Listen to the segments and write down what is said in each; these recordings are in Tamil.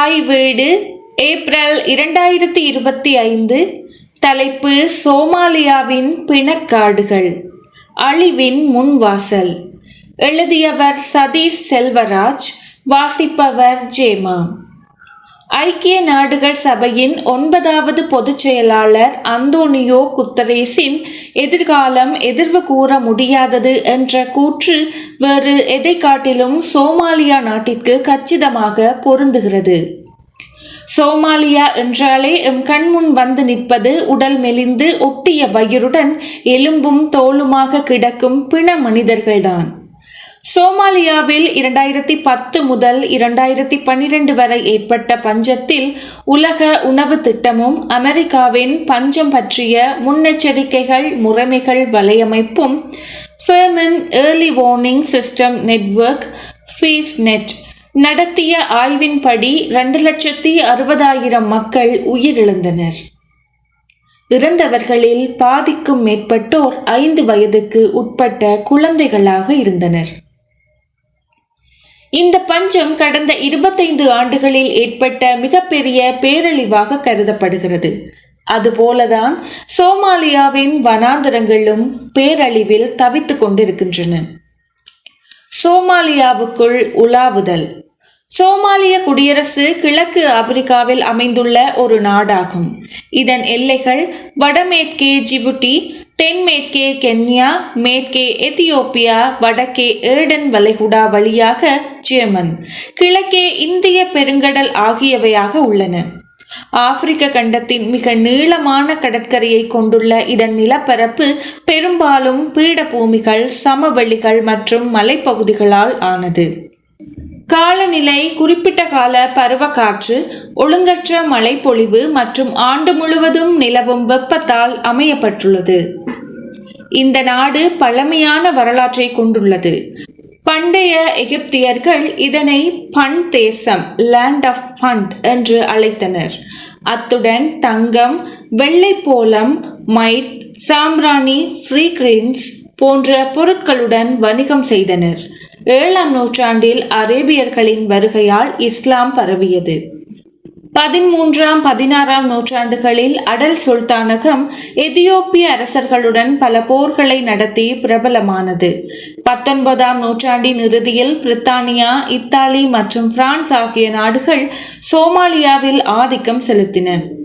தாய் வீடு ஏப்ரல் இரண்டாயிரத்தி இருபத்தி ஐந்து தலைப்பு சோமாலியாவின் பிணக்காடுகள் அழிவின் முன்வாசல். எழுதியவர் சதீஷ் செல்வராஜ் வாசிப்பவர் ஜேமா. ஐக்கிய நாடுகள் சபையின் ஒன்பதாவது பொதுச் செயலாளர் அந்தோனியோ குத்தரேசின் எதிர்காலம் எதிர்வு கூற முடியாதது என்ற கூற்று வேறு எதை காட்டிலும் சோமாலியா நாட்டிற்கு கச்சிதமாக பொருந்துகிறது. சோமாலியா என்றாலே எம் கண்முன் வந்து நிற்பது உடல் மெலிந்து ஒட்டிய வயிறுடன் எலும்பும் தோலுமாக கிடக்கும் பிண மனிதர்கள்தான். சோமாலியாவில் இரண்டாயிரத்தி பத்து முதல் இரண்டாயிரத்தி பன்னிரண்டு வரை ஏற்பட்ட பஞ்சத்தில் உலக உணவு திட்டமும் அமெரிக்காவின் பஞ்சம் பற்றிய முன்னெச்சரிக்கைகள் முறைமைகள் வலையமைப்பும் famine early warning system network fees NET நடத்திய ஆய்வின்படி ரெண்டு லட்சத்தி அறுபதாயிரம் மக்கள் உயிரிழந்தனர். இறந்தவர்களில் பாதிக்கும் மேற்பட்டோர் ஐந்து வயதுக்கு உட்பட்ட குழந்தைகளாக இருந்தனர். இந்த பஞ்சம் கடந்த இருபத்தைந்து ஆண்டுகளில் ஏற்பட்ட மிகப்பெரிய பேரழிவாக கருதப்படுகிறது. அதுபோலதான் சோமாலியாவின் வனாந்தரங்களும் பேரழிவில் தவித்துக் கொண்டிருக்கின்றன. சோமாலியாவுக்குள் உலாவுதல். சோமாலிய குடியரசு கிழக்கு ஆப்பிரிக்காவில் அமைந்துள்ள ஒரு நாடாகும். இதன் எல்லைகள் வடமேற்கே ஜிபுட்டி தென்மேற்கே கென்யா மேற்கே எத்தியோப்பியா வடக்கே ஏடன் வளைகுடா வழியாக ஜேமன் கிழக்கே இந்திய பெருங்கடல் ஆகியவையாக உள்ளன. ஆப்பிரிக்க கண்டத்தின் மிக நீளமான கடற்கரையை கொண்டுள்ள இதன் நிலப்பரப்பு பெரும்பாலும் பீடபூமிகள் சமவெளிகள் மற்றும் மலைப்பகுதிகளால் ஆனது. காலநிலை குறிப்பிட்ட கால பருவக்காற்று ஒழுங்கற்ற மழைப்பொழிவு மற்றும் ஆண்டு முழுவதும் நிலவும் வெப்பத்தால் அமையப்பட்டுள்ளது. இந்த நாடு பழமையான வரலாற்றை கொண்டுள்ளது. பண்டைய எகிப்தியர்கள் இதனை பண் தேசம் லேண்ட் ஆஃப் பண்ட் என்று அழைத்தனர். அத்துடன் தங்கம் வெள்ளைப்போலம் மைர் சாம்ராணி ஃப்ரீக்ரீன்ஸ் போன்ற பொருட்களுடன் வணிகம் செய்தனர். ஏழாம் நூற்றாண்டில் அரேபியர்களின் வருகையால் இஸ்லாம் பரவியது. பதிமூன்றாம் பதினாறாம் நூற்றாண்டுகளில் அடல் சுல்தானகம் எதியோப்பிய அரசர்களுடன் பல போர்களை நடத்தி பிரபலமானது. பத்தொன்பதாம் நூற்றாண்டின் இறுதியில் பிரித்தானியா இத்தாலி மற்றும் பிரான்ஸ் ஆகிய நாடுகள் சோமாலியாவில் ஆதிக்கம் செலுத்தின.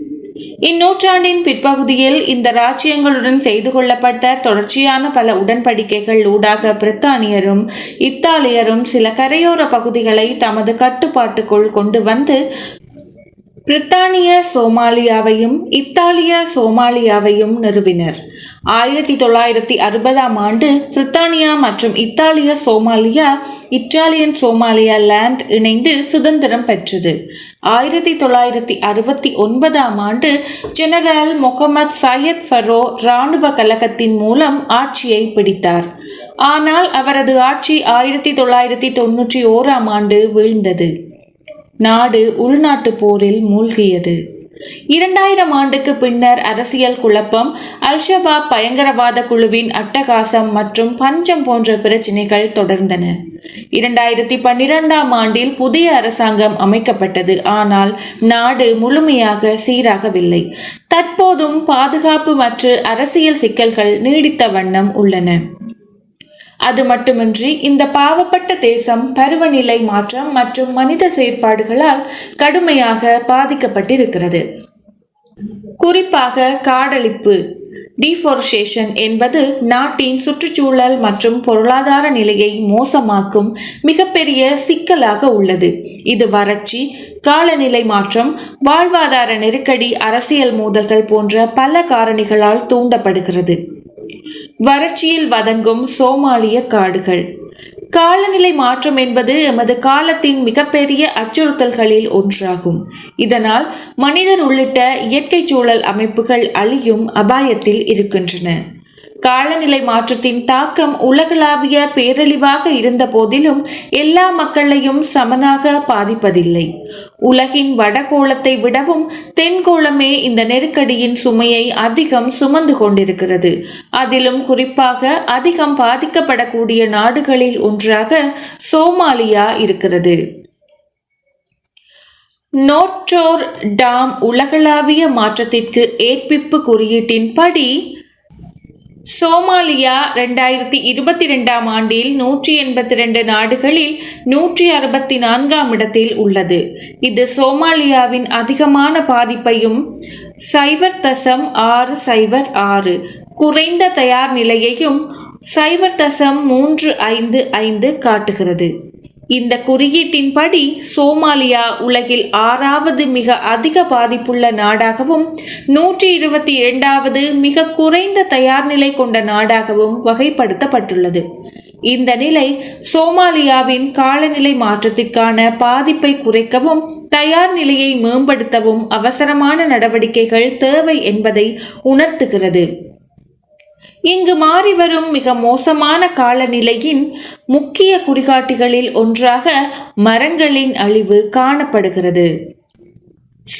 இந்நூற்றாண்டின் பிற்பகுதியில் இந்த ராஜ்யங்களுடன் செய்து கொள்ளப்பட்ட தொடர்ச்சியான பல உடன்படிக்கைகள் ஊடாக பிரித்தானியரும் இத்தாலியரும் சில கரையோர பகுதிகளை தமது கட்டுப்பாட்டுக்குள் கொண்டு வந்து பிரித்தானிய சோமாலியாவையும் இத்தாலிய சோமாலியாவையும் நிறுவினர். ஆயிரத்தி தொள்ளாயிரத்தி அறுபதாம் ஆண்டு பிரித்தானியா மற்றும் இத்தாலிய சோமாலியா இத்தாலியன் சோமாலியா லேண்ட் இணைந்து சுதந்திரம் பெற்றது. ஆயிரத்தி தொள்ளாயிரத்தி அறுபத்தி ஒன்பதாம் ஆண்டு ஜெனரல் முகமது சையத் ஃபரோ இராணுவ கழகத்தின் மூலம் ஆட்சியை பிடித்தார். ஆனால் அவரது ஆட்சி ஆயிரத்தி தொள்ளாயிரத்தி தொன்னூற்றி ஓராம் ஆண்டு வீழ்ந்தது. நாடு உள்நாட்டு போரில் மூழ்கியது. இரண்டாயிரம் ஆண்டுக்கு பின்னர் அரசியல் குழப்பம் அல்ஷபாப் பயங்கரவாத குழுவின் அட்டகாசம் மற்றும் பஞ்சம் போன்ற பிரச்சினைகள் தொடர்ந்தன. இரண்டாயிரத்தி பன்னிரெண்டாம் ஆண்டில் புதிய அரசாங்கம் அமைக்கப்பட்டது. ஆனால் நாடு முழுமையாக சீராகவில்லை. தற்போதும் பாதுகாப்பு மற்றும் அரசியல் சிக்கல்கள் நீடித்த வண்ணம் உள்ளன. அது மட்டுமின்றி இந்த பாவப்பட்ட தேசம் பருவநிலை மாற்றம் மற்றும் மனித செயற்பாடுகளால் கடுமையாக பாதிக்கப்பட்டிருக்கிறது. குறிப்பாக காடழிப்பு டிஃபோர்ஷேஷன் என்பது நாட்டின் சுற்றுச்சூழல் மற்றும் பொருளாதார நிலையை மோசமாக்கும் மிகப்பெரிய சிக்கலாக உள்ளது. இது வறட்சி காலநிலை மாற்றம் வாழ்வாதார நெருக்கடி அரசியல் மோதல்கள் போன்ற பல காரணிகளால் தூண்டப்படுகிறது. வறட்சியில் வதங்கும் சோமாலிய காடுகள். காலநிலை மாற்றம் என்பது எமது காலத்தின் மிகப்பெரிய அச்சுறுத்தல்களில் ஒன்றாகும். இதனால் மனிதர் உள்ளிட்ட இயற்கை சூழல் அமைப்புகள் அழியும் அபாயத்தில் இருக்கின்றன. காலநிலை மாற்றத்தின் தாக்கம் உலகளாவிய பேரழிவாக இருந்த போதிலும் எல்லா மக்களையும் சமனாக பாதிப்பதில்லை. உலகின் வடகோளத்தை விடவும் தென்கோளமே இந்த நெருக்கடியின் சுமையை அதிகம் சுமந்து கொண்டிருக்கிறது. அதிலும் குறிப்பாக அதிகம் பாதிக்கப்படக்கூடிய நாடுகளில் ஒன்றாக சோமாலியா இருக்கிறது. நோட்டோர் டாம் உலகளாவிய மாற்றத்திற்கு ஏற்பிப்பு குறியீட்டின்படி சோமாலியா ரெண்டாயிரத்தி இருபத்தி ரெண்டாம் ஆண்டில் நூற்றி எண்பத்தி ரெண்டு நாடுகளில் நூற்றி அறுபத்தி நான்காம் இடத்தில் உள்ளது. இது சோமாலியாவின் அதிகமான பாதிப்பையும் சைவர் தசம் ஆறு சைவர் ஆறு குறைந்த தயார் நிலையையும் சைவர் தசம் மூன்று ஐந்து ஐந்து காட்டுகிறது. இந்த குறியீட்டின்படி சோமாலியா உலகில் ஆறாவது மிக அதிக பாதிப்புள்ள நாடாகவும் நூற்றி இருபத்தி இரண்டாவது மிக குறைந்த தயார் நிலை கொண்ட நாடாகவும் வகைப்படுத்தப்பட்டுள்ளது. இந்த நிலை சோமாலியாவின் காலநிலை மாற்றத்திற்கான பாதிப்பை குறைக்கவும் தயார் நிலையை மேம்படுத்தவும் அவசரமான நடவடிக்கைகள் தேவை என்பதை உணர்த்துகிறது. இங்கு மாறி வரும் மிக மோசமான காலநிலையின் முக்கிய குறிகாட்டிகளில் ஒன்றாக மரங்களின் அழிவு காணப்படுகிறது.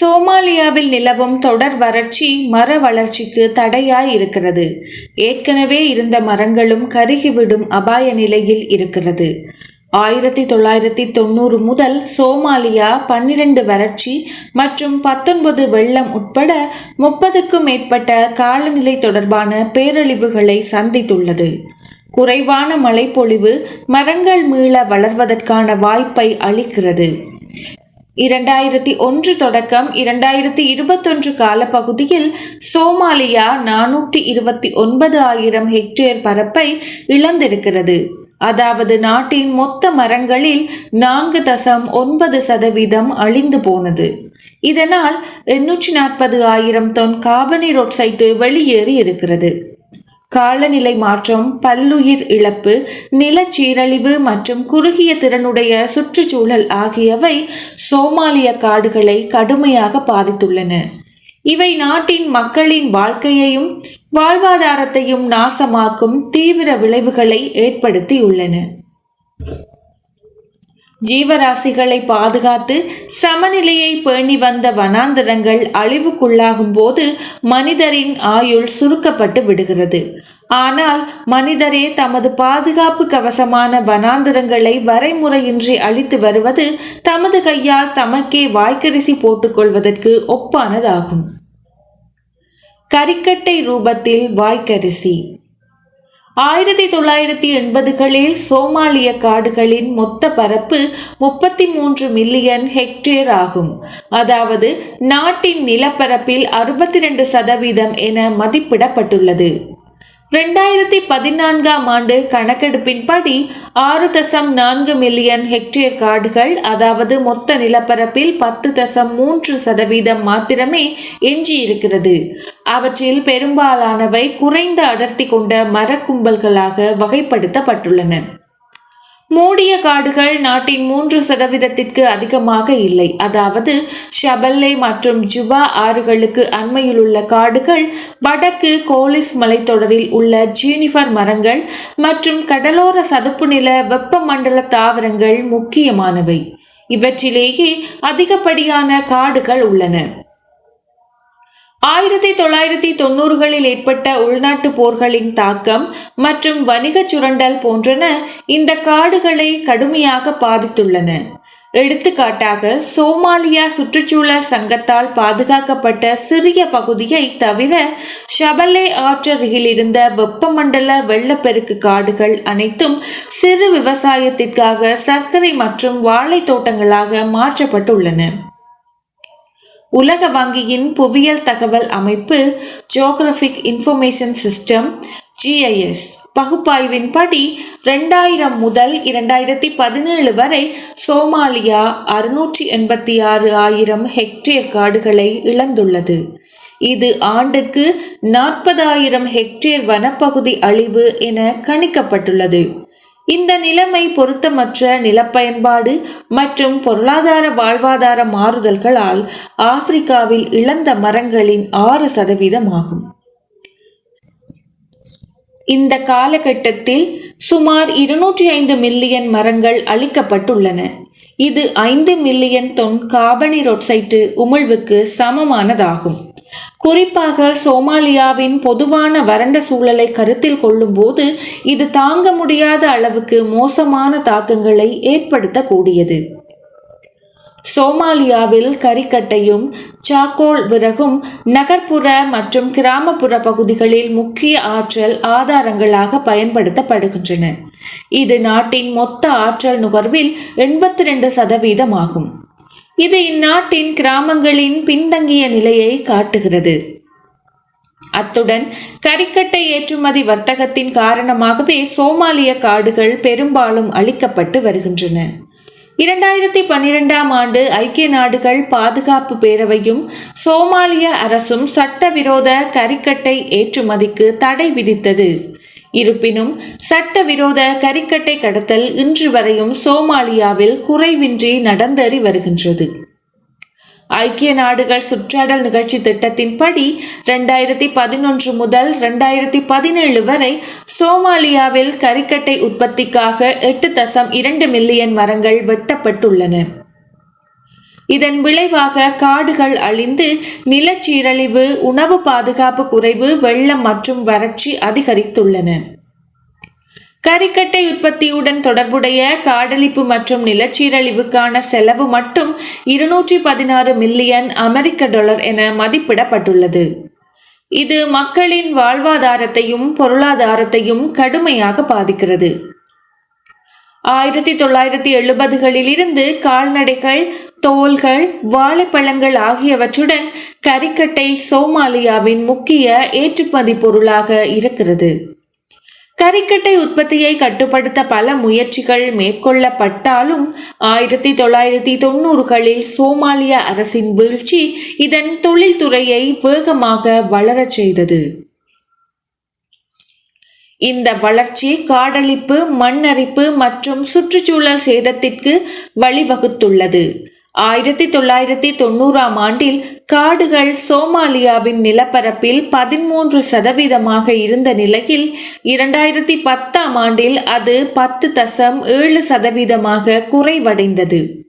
சோமாலியாவில் நிலவும் தொடர் வறட்சி மர வளர்ச்சிக்கு தடையாய் இருக்கிறது. ஏற்கனவே இருந்த மரங்களும் கருகிவிடும் அபாய நிலையில் இருக்கிறது. ஆயிரத்தி தொள்ளாயிரத்தி தொண்ணூறு முதல் சோமாலியா பன்னிரண்டு வறட்சி மற்றும் பத்தொன்பது வெள்ளம் உட்பட முப்பதுக்கும் மேற்பட்ட காலநிலை தொடர்பான பேரழிவுகளை சந்தித்துள்ளது. குறைவான மழைப்பொழிவு மரங்கள் மீள வளர்வதற்கான வாய்ப்பை அளிக்கிறது. இரண்டாயிரத்தி ஒன்று தொடக்கம் இரண்டாயிரத்தி இருபத்தொன்று காலப்பகுதியில் சோமாலியா நானூற்றி இருபத்தி ஒன்பது ஆயிரம் ஹெக்டேர் பரப்பை இழந்திருக்கிறது. அதாவது நாட்டின் மொத்த மரங்களில் நான்கு தசம் ஒன்பது சதவீதம் அழிந்து போனது. இதனால் எண்ணூற்றி நாற்பது ஆயிரம் தொன் கார்பனீர் ஒக்சைட்டு வெளியேறி இருக்கிறது. காலநிலை மாற்றம் பல்லுயிர் இழப்பு நிலச்சீரழிவு மற்றும் குறுகிய திறனுடைய சுற்றுச்சூழல் ஆகியவை சோமாலிய காடுகளை கடுமையாக பாதித்துள்ளன. இவை நாட்டின் மக்களின் வாழ்க்கையையும் வாழ்வாதாரத்தையும் நாசமாக்கும் தீவிர விளைவுகளை ஏற்படுத்தியுள்ளன. ஜீவராசிகளை பாதுகாத்து சமநிலையை பேணி வந்த வனாந்தரங்கள் அழிவுக்குள்ளாகும் போது மனிதரின் ஆயுள் சுருக்கப்பட்டு விடுகிறது. ஆனால் மனிதரே தமது பாதுகாப்பு கவசமான வனாந்தரங்களை வரைமுறையின்றி அழித்து வருவது தமது கையால் தமக்கே வாய்க்கரிசி போட்டுக்கொள்வதற்கு ஒப்பானதாகும். கரிக்கட்டை ரூபத்தில் வாய்க்கரிசி. ஆயிரத்தி தொள்ளாயிரத்தி எண்பதுகளில் சோமாலிய காடுகளின் மொத்த பரப்பு முப்பத்தி மூன்று மில்லியன் ஹெக்டேர் ஆகும். அதாவது நாட்டின் நிலப்பரப்பில் அறுபத்தி ரெண்டு சதவீதம் என மதிப்பிடப்பட்டுள்ளது. ரெண்டாயிரத்தி பதினான்காம் ஆண்டு கணக்கெடுப்பின்படி ஆறு தசம் நான்கு மில்லியன் ஹெக்டேர் காடுகள் அதாவது மொத்த நிலப்பரப்பில் பத்து தசம் மூன்று சதவீதம் மாத்திரமே எஞ்சியிருக்கிறது. அவற்றில் பெரும்பாலானவை குறைந்த அடர்த்தி கொண்ட மரக்கும்பல்களாக வகைப்படுத்தப்பட்டுள்ளன. மூடிய காடுகள் நாட்டின் மூன்று சதவீதத்திற்கு அதிகமாக இல்லை. அதாவது ஷபல்லே மற்றும் ஜுவா ஆறுகளுக்கு அண்மையில் உள்ள காடுகள் வடக்கு கோலிஸ் மலைத்தொடரில் உள்ள ஜீனிஃபர் மரங்கள் மற்றும் கடலோர சதுப்பு நில வெப்பமண்டல தாவரங்கள் முக்கியமானவை. இவற்றிலேயே அதிகப்படியான காடுகள் உள்ளன. ஆயிரத்தி தொள்ளாயிரத்தி தொண்ணூறுகளில் ஏற்பட்ட உள்நாட்டு போர்களின் தாக்கம் மற்றும் வணிக சுரண்டல் போன்றன இந்த காடுகளை கடுமையாக பாதித்துள்ளன. எடுத்துக்காட்டாக சோமாலியா சுற்றுச்சூழல் சங்கத்தால் பாதுகாக்கப்பட்ட சிறிய பகுதியை தவிர ஷபலே ஆற்றருகில் இருந்த வெப்பமண்டல வெள்ளப்பெருக்கு காடுகள் அனைத்தும் சிறு விவசாயத்திற்காக சர்க்கரை மற்றும் வாழை தோட்டங்களாக மாற்றப்பட்டுள்ளன. உலக வங்கியின் புவியியல் தகவல் அமைப்பு ஜியோகிராபிக் இன்ஃபர்மேஷன் சிஸ்டம் ஜிஐஎஸ் பகுப்பாய்வின்படி ரெண்டாயிரம் முதல் இரண்டாயிரத்தி பதினேழு வரை சோமாலியா அறுநூற்றி எண்பத்தி ஆறு ஆயிரம் ஹெக்டேர் காடுகளை இழந்துள்ளது. இது ஆண்டுக்கு நாற்பதாயிரம் ஹெக்டேர் வனப்பகுதி அழிவு என கணிக்கப்பட்டுள்ளது. இந்த நிலைமை பொருத்தமற்ற நிலப்பயன்பாடு மற்றும் பொருளாதார வாழ்வாதார மாறுதல்களால் ஆப்பிரிக்காவில் இழந்த மரங்களின் ஆறு சதவீதம் ஆகும். இந்த காலகட்டத்தில் சுமார் இருநூற்றி ஐந்து மில்லியன் மரங்கள் அழிக்கப்பட்டுள்ளன. இது ஐந்து மில்லியன் தொன் காபனி ரொட்சைட்டு உமிழ்வுக்கு சமமானதாகும். குறிப்பாக சோமாலியாவின் பொதுவான வறண்ட சூழலை கருத்தில் கொள்ளும்போது இது தாங்க முடியாத அளவுக்கு மோசமான தாக்கங்களை ஏற்படுத்தக்கூடியது. சோமாலியாவில் கரிக்கட்டையும் சாக்கோல் விறகும் நகர்ப்புற மற்றும் கிராமப்புற பகுதிகளில் முக்கிய ஆற்றல் ஆதாரங்களாக பயன்படுத்தப்படுகின்றன. இது நாட்டின் மொத்த ஆற்றல் நுகர்வில் எண்பத்தி ரெண்டு சதவீதமாகும். இது இந்நாட்டின் கிராமங்களின் பின்தங்கிய நிலையை காட்டுகிறது. அத்துடன் கரிக்கட்டை ஏற்றுமதி வர்த்தகத்தின் காரணமாகவே சோமாலிய காடுகள் பெரும்பாலும் அழிக்கப்பட்டு வருகின்றன. இரண்டாயிரத்தி பன்னிரெண்டாம் ஆண்டு ஐக்கிய நாடுகள் பாதுகாப்பு பேரவையும் சோமாலிய அரசும் சட்டவிரோத கரிக்கட்டை ஏற்றுமதிக்கு தடை விதித்தது. இருப்பினும் சட்டவிரோத கரிக்கட்டை கடத்தல் இன்று வரையும் சோமாலியாவில் குறைவின்றி நடந்தேறி வருகின்றது. ஐக்கிய நாடுகள் சுற்றாடல் நிகழ்ச்சி திட்டத்தின்படி ரெண்டாயிரத்தி பதினொன்று முதல் ரெண்டாயிரத்தி பதினேழு வரை சோமாலியாவில் கரிக்கட்டை உற்பத்திக்காக எட்டு தசம் இரண்டு மில்லியன் மரங்கள் வெட்டப்பட்டுள்ளன. இதன் விளைவாக காடுகள் அழிந்து நிலச்சீரழிவு உணவு பாதுகாப்பு குறைவு வெள்ளம் மற்றும் வறட்சி அதிகரித்துள்ளன. கரிக்கட்டை உற்பத்தியுடன் தொடர்புடைய காடழிப்பு மற்றும் நிலச்சீரழிவுக்கான செலவு மட்டும் இருநூற்றி பதினாறு மில்லியன் அமெரிக்க டாலர் என மதிப்பிடப்பட்டுள்ளது. இது மக்களின் வாழ்வாதாரத்தையும் பொருளாதாரத்தையும் கடுமையாக பாதிக்கிறது. ஆயிரத்தி தொள்ளாயிரத்தி எழுபதுகளில் இருந்து கால்நடைகள் தோல்கள் வாழைப்பழங்கள் ஆகியவற்றுடன் கரிக்கட்டை சோமாலியாவின் முக்கிய ஏற்றுமதி பொருளாக இருக்கிறது. கரிக்கட்டை உற்பத்தியை கட்டுப்படுத்த பல முயற்சிகள் மேற்கொள்ளப்பட்டாலும் ஆயிரத்தி தொள்ளாயிரத்தி தொண்ணூறுகளில் சோமாலிய அரசின் வீழ்ச்சி இதன் தொழில்துறையை வேகமாக வளரச் செய்தது. இந்த வளர்ச்சி காடழிப்பு மண்ணரிப்பு மற்றும் சுற்றுச்சூழல் சேதத்திற்கு வழிவகுத்துள்ளது. ஆயிரத்தி தொள்ளாயிரத்தி தொண்ணூறாம் ஆண்டில் காடுகள் சோமாலியாவின் நிலப்பரப்பில் பதிமூன்று சதவீதமாக இருந்த நிலையில் இரண்டாயிரத்தி பத்தாம் ஆண்டில் அது பத்து தசம் ஏழு சதவீதமாக குறைவடைந்தது.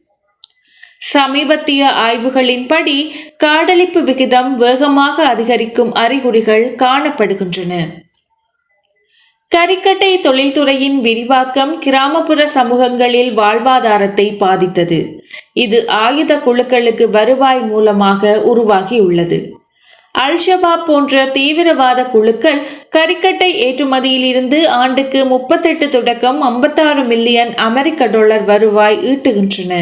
சமீபத்திய ஆய்வுகளின்படி காடழிப்பு விகிதம் வேகமாக அதிகரிக்கும் அறிகுறிகள் காணப்படுகின்றன. கரிக்கட்டை தொழில்துறையின் விரிவாக்கம் கிராமப்புற சமூகங்களில் வாழ்வாதாரத்தை பாதித்தது. இது ஆயுத குழுக்களுக்கு வருவாய் மூலமாக உருவாகியுள்ளது. அல்ஷபாப் போன்ற தீவிரவாத குழுக்கள் கரிக்கட்டை ஏற்றுமதியிலிருந்து ஆண்டுக்கு முப்பத்தெட்டு தொடக்கம் ஐம்பத்தாறு மில்லியன் அமெரிக்க டாலர் வருவாய் ஈட்டுகின்றன.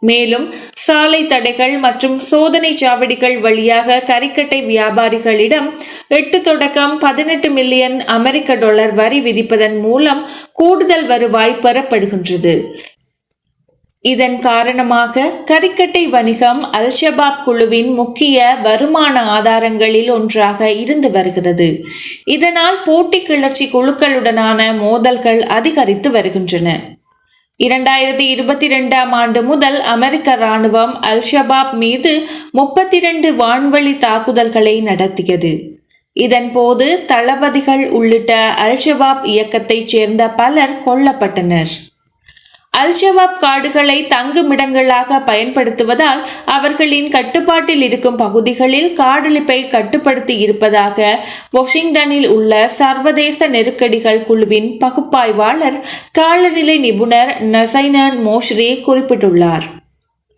மேலும் சாலை தடைகள் மற்றும் சோதனை சாவடிகள் வழியாக கரிக்கட்டை வியாபாரிகளிடம் எட்டு தொடக்கம் பதினெட்டு மில்லியன் அமெரிக்க டாலர் வரி விதிப்பதன் மூலம் கூடுதல் வருவாய் பெறப்படுகின்றது. இதன் காரணமாக கரிக்கட்டை வணிகம் அல்ஷபாப் குழுவின் முக்கிய வருமான ஆதாரங்களில் ஒன்றாக இருந்து வருகிறது. இதனால் போட்டி கிளர்ச்சி குழுக்களுடனான மோதல்கள் அதிகரித்து வருகின்றன. இரண்டாயிரத்தி இருபத்தி ரெண்டாம் ஆண்டு முதல் அமெரிக்க ராணுவம் அல் ஷபாப் மீது முப்பத்தி ரெண்டு வான்வழி தாக்குதல்களை நடத்தியது. இதன்போது தளபதிகள் உள்ளிட்ட அல் ஷபாப் இயக்கத்தைச் சேர்ந்த பலர் கொல்லப்பட்டனர். அல்ஷபாப் காடுகளை தங்குமிடங்களாக பயன்படுத்துவதால் அவர்களின் கட்டுப்பாட்டில் இருக்கும் பகுதிகளில் காடழிப்பை கட்டுப்படுத்தி இருப்பதாக வாஷிங்டனில் உள்ள சர்வதேச நெருக்கடிகள் குழுவின் பகுப்பாய்வாளர் காலநிலை நிபுணர் நசைனன் மோஷ்ரி குறிப்பிட்டுள்ளார்.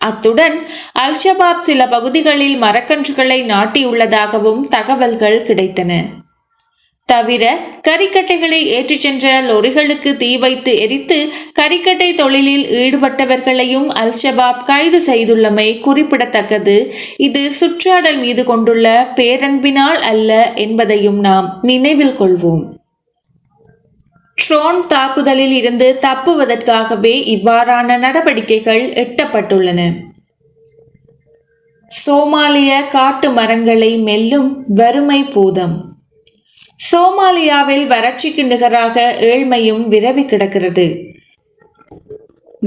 அத்துடன் அல்ஷபாப் சில பகுதிகளில் மரக்கன்றுகளை நாட்டியுள்ளதாகவும் தகவல்கள் கிடைத்தன. தவிர கரிக்கட்டைகளை ஏற்றிச் சென்ற லொரிகளுக்கு தீ வைத்து எரித்து கரிக்கட்டை தொழிலில் ஈடுபட்டவர்களையும் அல்ஷபாப் கைது செய்துள்ளமை குறிப்பிடத்தக்கது. இது சுற்றாடல் மீது கொண்டுள்ள பேரன்பினால் அல்ல என்பதையும் நாம் நினைவில் கொள்வோம். ட்ரோன் தாக்குதலில் இருந்து தப்புவதற்காகவே இவ்வாறான நடவடிக்கைகள் எட்டப்பட்டுள்ளன. சோமாலிய காட்டு மரங்களை மெல்லும் வறுமை பூதம். சோமாலியாவில் வறட்சிக்கு நிகராக ஏழ்மையும் விரவி கிடக்கிறது.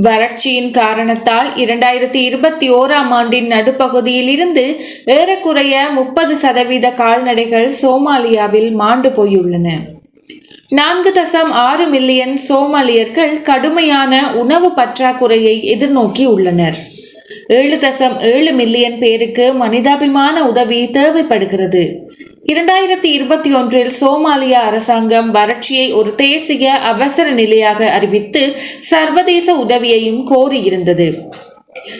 வறட்சியின் காரணத்தால் இரண்டாயிரத்தி இருபத்தி ஓராம் ஆண்டின் நடுப்பகுதியில் இருந்து ஏறக்குறைய முப்பது சதவீத கால்நடைகள் சோமாலியாவில் மாண்டு போயுள்ளன. நான்கு தசம் ஆறு மில்லியன் சோமாலியர்கள் கடுமையான உணவு பற்றாக்குறையை எதிர்நோக்கி உள்ளனர். ஏழு தசம் ஏழு மில்லியன் பேருக்கு மனிதாபிமான உதவி தேவைப்படுகிறது. இரண்டாயிரத்தி இருபத்தி ஒன்றில் சோமாலியா அரசாங்கம் வறட்சியை ஒரு தேசிய அவசர நிலையாக அறிவித்து சர்வதேச உதவியையும் கோரியிருந்தது.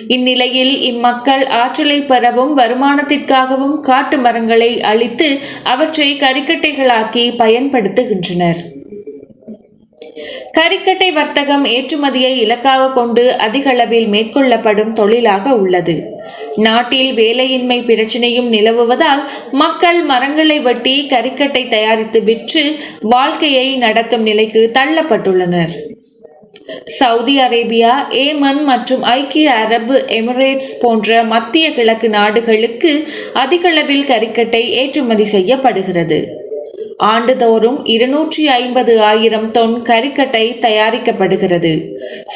இந்நிலையில் இம்மக்கள் ஆற்றலை பெறவும் வருமானத்திற்காகவும் காட்டு மரங்களை அழித்து அவற்றை கரிக்கட்டைகளாக்கி பயன்படுத்துகின்றனர். கரிக்கட்டை வர்த்தகம் ஏற்றுமதியை இலக்காக கொண்டு அதிகளவில் மேற்கொள்ளப்படும் தொழிலாக உள்ளது. நாட்டில் வேலையின்மை பிரச்சனையும் நிலவுவதால் மக்கள் மரங்களை வெட்டி கரிக்கட்டை தயாரித்து விற்று வாழ்க்கையை நடத்தும் நிலைக்கு தள்ளப்பட்டுள்ளனர். சவுதி அரேபியா ஏமன் மற்றும் ஐக்கிய அரபு எமிரேட்ஸ் போன்ற மத்திய கிழக்கு நாடுகளுக்கு அதிகளவில் கரிக்கட்டை ஏற்றுமதி செய்யப்படுகிறது. ஆண்டுதோறும் இருநூற்றி ஐம்பது ஆயிரம் தொன் கரிக்கட்டை தயாரிக்கப்படுகிறது.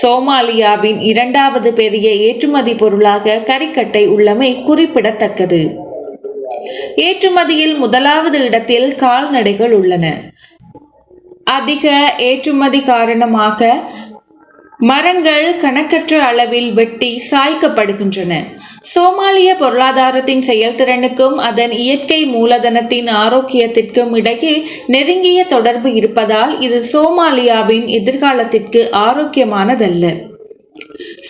சோமாலியாவின் இரண்டாவது பெரிய ஏற்றுமதி பொருளாக கரிக்கட்டை உள்ளமை குறிப்பிடத்தக்கது. ஏற்றுமதியில் முதலாவது இடத்தில் கால்நடைகள் உள்ளன. அதிக ஏற்றுமதி காரணமாக மரங்கள் கணக்கற்ற அளவில் வெட்டி சாய்க்கப்படுகின்றன. சோமாலிய பொருளாதாரத்தின் செயல்திறனுக்கும் அதன் இயற்கை மூலதனத்தின் ஆரோக்கியத்திற்கும் இடையே நெருங்கிய தொடர்பு இருப்பதால் இது சோமாலியாவின் எதிர்காலத்திற்கு ஆரோக்கியமானதல்ல.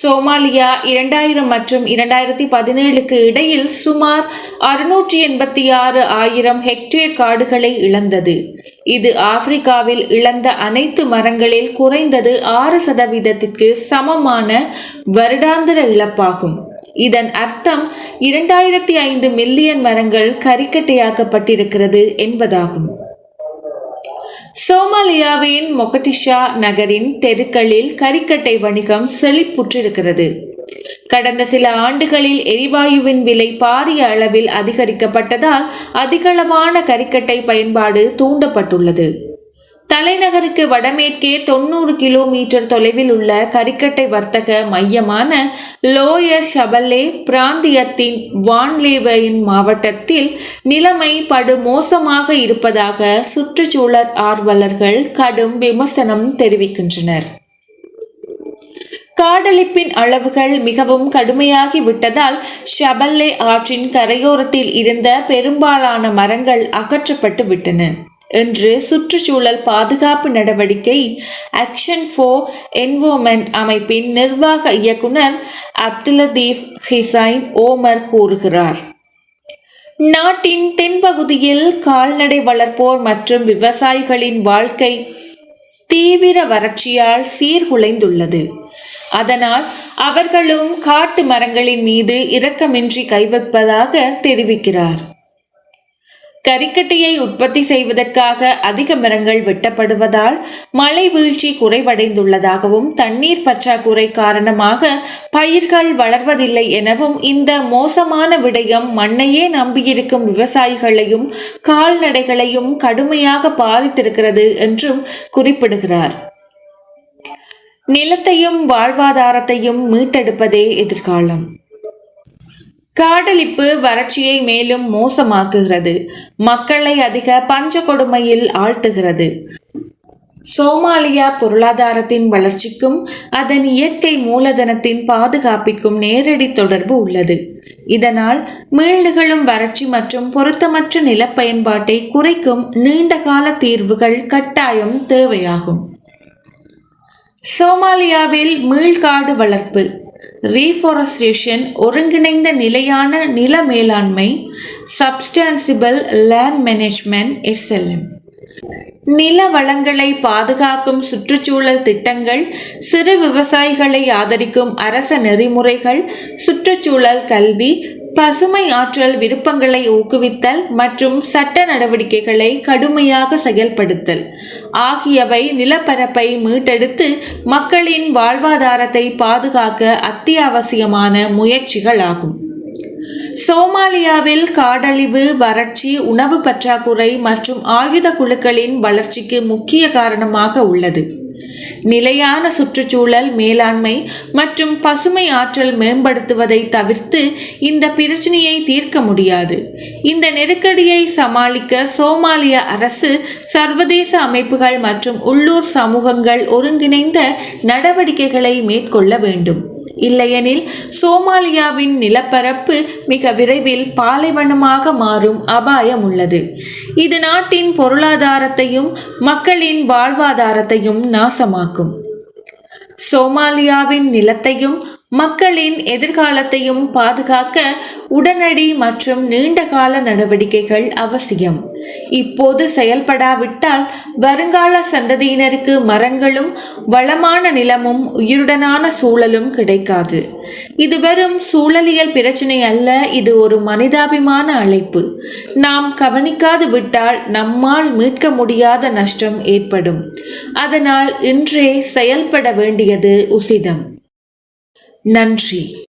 சோமாலியா இரண்டாயிரம் மற்றும் இரண்டாயிரத்தி பதினேழுக்கு இடையில் சுமார் அறுநூற்றி எண்பத்தி ஆறு ஆயிரம் ஹெக்டேர் காடுகளை இழந்தது. இது ஆப்பிரிக்காவில் இழந்த அனைத்து மரங்களில் குறைந்தது ஆறு சதவீதத்திற்கு சமமான வருடாந்திர இழப்பாகும். இதன் அர்த்தம் இரண்டாயிரத்தி ஐந்து மில்லியன் மரங்கள் கரிக்கட்டையாக்கப்பட்டிருக்கிறது என்பதாகும். சோமாலியாவின் மொகட்டிஷா நகரின் தெருக்களில் கரிக்கட்டை வணிகம் செழிப்புற்றிருக்கிறது. கடந்த சில ஆண்டுகளில் எரிவாயுவின் விலை பாரிய அளவில் அதிகரிக்கப்பட்டதால் அதிகளவான கரிக்கட்டை பயன்பாடு தூண்டப்பட்டுள்ளது. தலைநகருக்கு வடமேற்கே தொண்ணூறு கிலோமீட்டர் தொலைவில் உள்ள கரிக்கட்டை வர்த்தக மையமான லோயர் ஷபல்லே பிராந்தியத்தின் வான்லேவையின் மாவட்டத்தில் நிலைமை படு மோசமாக இருப்பதாக சுற்றுச்சூழல் ஆர்வலர்கள் கடும் விமர்சனம் தெரிவிக்கின்றனர். காடழிப்பின் அளவுகள் மிகவும் கடுமையாகி விட்டதால் ஷபல்லே ஆற்றின் கரையோரத்தில் இருந்த பெரும்பாலான மரங்கள் அகற்றப்பட்டு விட்டன. என்று சுற்றுச்சூழல் பாதுகாப்பு நடவடிக்கை ஆக்ஷன் ஃபோர் என்வோமென்ட் அமைப்பின் நிர்வாக இயக்குனர் அப்துலதீப் ஹிசைன் ஓமர் கூறுகிறார். நாட்டின் தென்பகுதியில் கால்நடை வளர்ப்போர் மற்றும் விவசாயிகளின் வாழ்க்கை தீவிர வறட்சியால் சீர்குலைந்துள்ளது. அதனால் அவர்களும் காட்டு மரங்களின் மீது இரக்கமின்றி கைவைப்பதாக தெரிவிக்கிறார். கரிக்கட்டையை உற்பத்தி செய்வதற்காக அதிக மரங்கள் வெட்டப்படுவதால் மழை வீழ்ச்சி குறைவடைந்துள்ளதாகவும் தண்ணீர் பற்றாக்குறை காரணமாக பயிர்கள் வளர்வதில்லை எனவும் இந்த மோசமான விடயம் மண்ணையே நம்பியிருக்கும் விவசாயிகளையும் கால்நடைகளையும் கடுமையாக பாதித்திருக்கிறது என்றும் குறிப்பிடுகிறார். நிலத்தையும் வாழ்வாதாரத்தையும் மீட்டெடுப்பதே எதிர்காலம். காடழிப்பு வறட்சியை மேலும் மோசமாக்குகிறது. மக்களை அதிக பஞ்ச கொடுமையில் ஆழ்த்துகிறது. சோமாலியா பொருளாதாரத்தின் வளர்ச்சிக்கும் அதன் இயற்கை மூலதனத்தின் பாதுகாப்பிற்கும் நேரடி தொடர்பு உள்ளது. இதனால் மீள்நிகழும் வறட்சி மற்றும் பொருத்தமற்ற நிலப்பயன்பாட்டை குறைக்கும் நீண்டகால தீர்வுகள் கட்டாயம் தேவையாகும். சோமாலியாவில் மீள்காடு வளர்ப்பு ரீஃபாரஸ்டேஷன் ஒருங்கிணைந்த நிலையான நில மேலாண்மை சப்ஸ்டான்சிபிள் லேண்ட் மேனேஜ்மெண்ட் எஸ்எல்எம் நில வளங்களை பாதுகாக்கும் சுற்றுச்சூழல் திட்டங்கள் சிறு விவசாயிகளை ஆதரிக்கும் அரச நெறிமுறைகள் சுற்றுச்சூழல் கல்வி பசுமை ஆற்றல் விருப்பங்களை ஊக்குவித்தல் மற்றும் சட்ட நடவடிக்கைகளை கடுமையாக செயல்படுத்தல். ஆகியவை நிலப்பரப்பை மீட்டெடுத்து மக்களின் வாழ்வாதாரத்தை பாதுகாக்க அத்தியாவசியமான முயற்சிகளாகும். சோமாலியாவில் காடழிவு வறட்சி உணவு பற்றாக்குறை மற்றும் ஆயுத குழுக்களின் வளர்ச்சிக்கு முக்கிய காரணமாக உள்ளது. நிலையான சுற்றுச்சூழல் மேலாண்மை மற்றும் பசுமை ஆற்றல் மேம்படுத்துவதை தவிர்த்து இந்த பிரச்சனையை தீர்க்க முடியாது. இந்த நெருக்கடியை சமாளிக்க சோமாலிய அரசு சர்வதேச அமைப்புகள் மற்றும் உள்ளூர் சமூகங்கள் ஒருங்கிணைந்த நடவடிக்கைகளை மேற்கொள்ள வேண்டும். இல்லையெனில் சோமாலியாவின் நிலப்பரப்பு மிக விரைவில் பாலைவனமாக மாறும் அபாயம் உள்ளது இது நாட்டின் பொருளாதாரத்தையும் மக்களின் வாழ்வாதாரத்தையும் நாசமாக்கும். சோமாலியாவின் நிலத்தையும் மக்களின் எதிர்காலத்தையும் பாதுகாக்க உடனடி மற்றும் நீண்டகால நடவடிக்கைகள் அவசியம். இப்போது செயல்படாவிட்டால் வருங்கால சந்ததியினருக்கு மரங்களும் வளமான நிலமும் உயிருடனான சூழலும் கிடைக்காது. இது வெறும் சூழலியல் பிரச்சனை அல்ல இது ஒரு மனிதாபிமான அழைப்பு. நாம் கவனிக்காது விட்டால் நம்மால் மீட்க முடியாத நஷ்டம் ஏற்படும். அதனால் இன்றே செயல்பட வேண்டியது உசிதம். நன்றி.